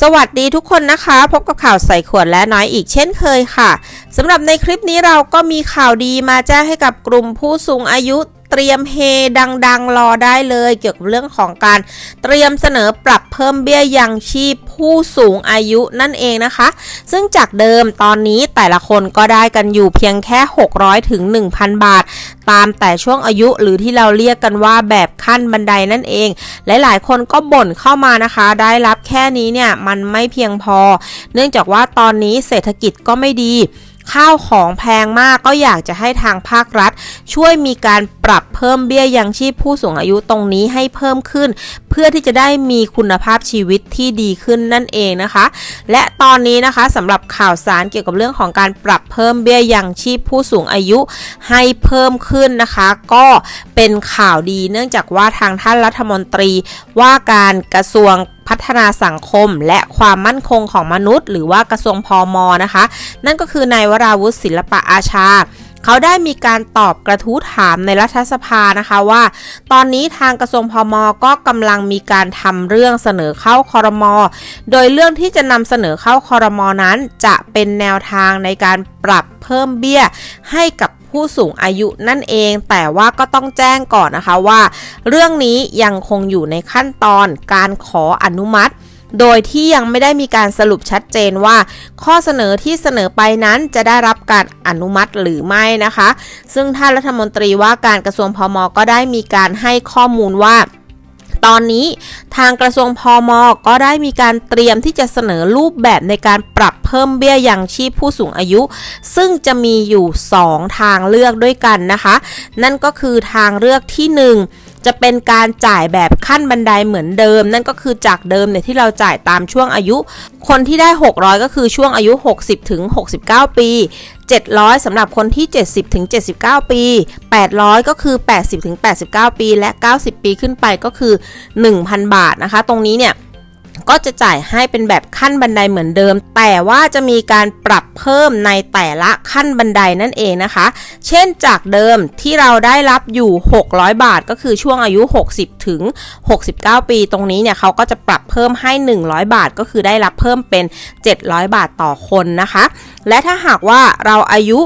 สวัสดีทุกคนนะคะ พบกับข่าวใส่ขวดและน้อยอีกเช่นเคยค่ะสำหรับในคลิปนี้เราก็มีข่าวดีมาแจ้งให้กับกลุ่มผู้สูงอายุ เตรียมเฮดัง ๆ รอได้เลยเกี่ยวกับเรื่องของการเตรียมเสนอปรับเพิ่มเบี้ยยังชีพผู้สูงอายุนั่นเองนะคะ ซึ่งจากเดิมตอนนี้แต่ละคนก็ได้กันอยู่เพียงแค่ 600ถึง1,000 บาท ตามแต่ช่วงอายุหรือที่เราเรียกกันว่าแบบขั้นบันไดนั่นเอง หลายๆ คนก็บ่นเข้ามานะคะ ได้รับแค่นี้เนี่ยมันไม่เพียงพอ เนื่องจากว่าตอนนี้เศรษฐกิจก็ไม่ดี ข้าวของแพงมากก็อยากจะให้ทางภาครัฐ ช่วยมีการปรับเพิ่มเบี้ยยังชีพผู้สูงอายุตรงนี้ให้เพิ่มขึ้น เพื่อที่จะได้มีคุณภาพชีวิตที่ดีขึ้นนั่นเองนะคะ และตอนนี้นะคะสำหรับข่าวสารเกี่ยวกับเรื่องของการปรับเพิ่มเบี้ยยังชีพผู้สูงอายุให้เพิ่มขึ้นนะคะ ก็เป็นข่าวดีเนื่องจากว่าทางท่านรัฐมนตรีว่าการกระทรวง นาสังคม และความมั่นคงของมนุษย์ หรือว่ากระทรวงพอมนะคะ นั่นก็คือนายวราวุฒิศิลปะอาชาเขาได้มีการตอบกระทู้ถามในรัฐสภานะคะว่า ตอนนี้ทางกระทรวงพอมก็กำลังมีการทำเรื่องเสนอเข้าคอรมอโดยเรื่องที่จะนำเสนอเข้าคอรมอนั้น จะเป็นแนวทางในการปรับเพิ่มเบี้ยให้กับ ผู้สูงอายุนั่นเอง แต่ว่าก็ต้องแจ้งก่อนนะคะว่า เรื่องนี้ยังคงอยู่ในขั้นตอนการขออนุมัติโดยที่ยังไม่ได้มีการสรุปชัดเจนว่า ข้อเสนอที่เสนอไปนั้นจะได้รับการอนุมัติหรือไม่นะคะ ซึ่งท่านรัฐมนตรีว่าการกระทรวงพมก็ได้มีการให้ข้อมูลว่า ตอนนี้ทางกระทรวงพอมก็ได้มีการเตรียมที่จะเสนอรูปแบบในการปรับเพิ่มเบี้ยยังชีพผู้สูงอายุ ซึ่งจะมีอยู่ 2 ทางเลือกด้วยกันนะคะ นั่นก็คือทางเลือกที่ 1 จะเป็นการจ่ายแบบขั้นบันไดเหมือนเดิม นั่นก็คือจากเดิมเนี่ยที่เราจ่ายตามช่วงอายุ คนที่ได้ 600 ก็คือช่วงอายุ 60ถึง69 ปี 700สำหรับคนที่ 70ถึง79 ปี 800 ก็คือ 80ถึง89 ปี และ 90 ปีขึ้นไปก็คือ 1,000 บาทนะคะ ตรงนี้เนี่ย ก็จะจ่ายให้เป็นแบบขั้นบันไดเหมือนเดิม แต่ว่าจะมีการปรับเพิ่มในแต่ละขั้นบันไดนั่นเองนะคะ เช่นจากเดิมที่เราได้รับอยู่ 600 บาท ก็คือช่วงอายุ 60 ถึง 69 ปีตรงนี้เนี่ยเขาก็จะปรับเพิ่มให้ 100 บาท ก็คือได้รับเพิ่มเป็น 700 บาทต่อคนนะคะ และถ้าหากว่าเราอายุ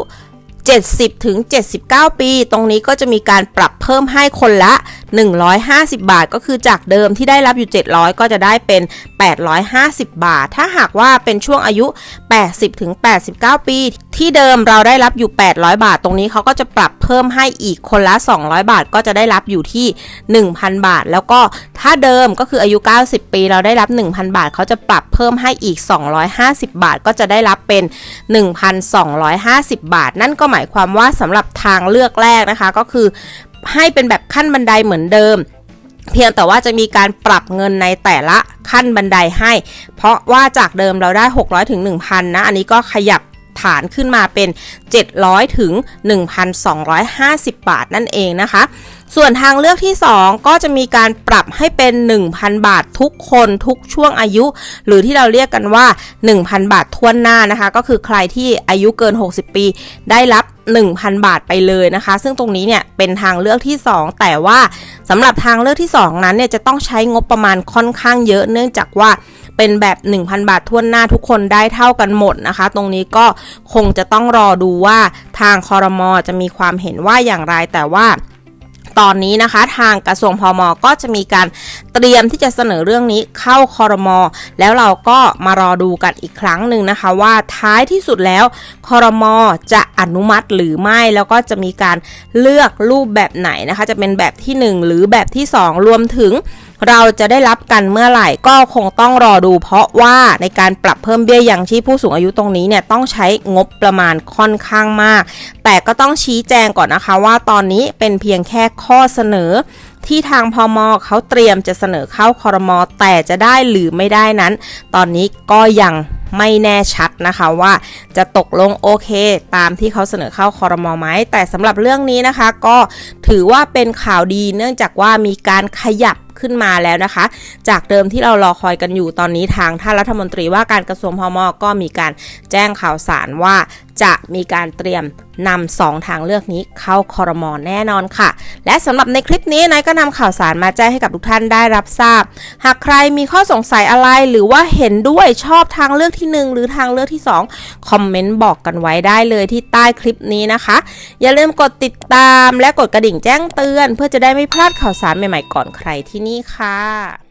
70ถึง79 ปี ตรงนี้ก็จะมีการปรับเพิ่มให้คนละ 150 บาท ก็คือจากเดิมที่ได้รับอยู่ 700 ก็จะได้เป็น 850 บาท ถ้าหากว่าเป็นช่วงอายุ 80ถึง89 ปี ที่เดิมเราได้รับอยู่ 800 บาท ตรงนี้เขาก็จะปรับเพิ่มให้อีกคนละ 200 บาท ก็จะได้รับอยู่ที่ 1,000 บาท แล้วก็ถ้าเดิมก็คืออายุ 90 ปี เราได้รับ 1,000 บาท เขาจะปรับเพิ่มให้อีก 250 บาท ก็จะได้รับเป็น 1,250 บาท นั่นก็หมายความว่าสำหรับทางเลือกแรกนะคะก็คือ ให้เป็นแบบขั้นบันไดเหมือนเดิม เพียงแต่ว่าจะมีการปรับเงินในแต่ละขั้นบันไดให้ เพราะว่าจากเดิมเราได้ 600ถึง1,000 นะ อันนี้ก็ขยับฐานขึ้นมาเป็น 700ถึง1,250 บาทนั่นเองนะคะ ส่วนทางเลือกที่ 2 ก็จะมีการปรับให้เป็น 1,000 บาททุกคนทุกช่วงอายุ หรือที่เราเรียกกันว่า 1,000 บาททั่วหน้านะคะ ก็คือใครที่อายุเกิน 60 ปี ได้รับ 1,000 บาทไปเลยนะคะ ซึ่งตรงนี้เนี่ยเป็นทางเลือกที่ 2 แต่ว่าสำหรับทางเลือกที่ 2 นั้นเนี่ยจะต้องใช้งบประมาณค่อนข้างเยอะเนื่องจากว่าเป็นแบบ 1,000 บาททั่วหน้าทุกคนได้เท่ากันหมดนะคะ ตรงนี้ก็คงจะต้องรอดูว่าทางคอรมอจะมีความเห็นว่าอย่างไรแต่ว่า ตอนนี้นะคะ ทางกระทรวงพมก็จะมีการเตรียมที่จะเสนอเรื่องนี้เข้าคอรมอแล้วเราก็มารอดูกันอีกครั้งหนึ่งนะคะ ว่าท้ายที่สุดแล้วคอรมอจะอนุมัติหรือไม่แล้วก็จะมีการเลือกรูปแบบไหนนะคะ จะเป็นแบบที่ 1 หรือแบบที่ 2 รวมถึง เราจะได้รับกันเมื่อไหร่ก็คงต้องรอดู เพราะว่าในการปรับเพิ่มเบี้ยยังชีพผู้สูงอายุตรงนี้เนี่ยต้องใช้งบประมาณค่อนข้างมาก แต่ก็ต้องชี้แจงก่อนนะคะว่าตอนนี้เป็นเพียงแค่ข้อเสนอที่ทางพมเขาเตรียมจะเสนอเข้าคอรมอแต่จะได้หรือไม่ได้นั้น ตอนนี้ก็ยังไม่แน่ชัดนะคะว่าจะตกลงโอเค ตามที่เขาเสนอเข้าคอรมอไหมแต่สำหรับเรื่องนี้นะคะ ก็ถือว่าเป็นข่าวดีเนื่องจากว่ามีการขยับ ขึ้นมาแล้วนะคะ จากเดิมที่เรารอคอยกันอยู่ตอนนี้ทางท่านรัฐมนตรีว่าการกระทรวงพมก็มีการแจ้งข่าวสารว่าจะมีการเตรียมนำสองทางเลือกนี้เข้าคอรมอแน่นอนค่ะ และสำหรับในคลิปนี้นายก็นำข่าวสารมาแจ้งให้กับทุกท่านได้รับทราบ หากใครมีข้อสงสัยอะไรหรือว่าเห็นด้วยชอบทางเลือกที่หนึ่งหรือทางเลือกที่สองคอมเมนต์บอกกันไว้ได้เลยที่ใต้คลิปนี้นะคะ อย่าลืมกดติดตามและกดกระดิ่งแจ้งเตือน เพื่อจะได้ไม่พลาดข่าวสารใหม่ๆก่อนใครที่นี่นี่ค่ะ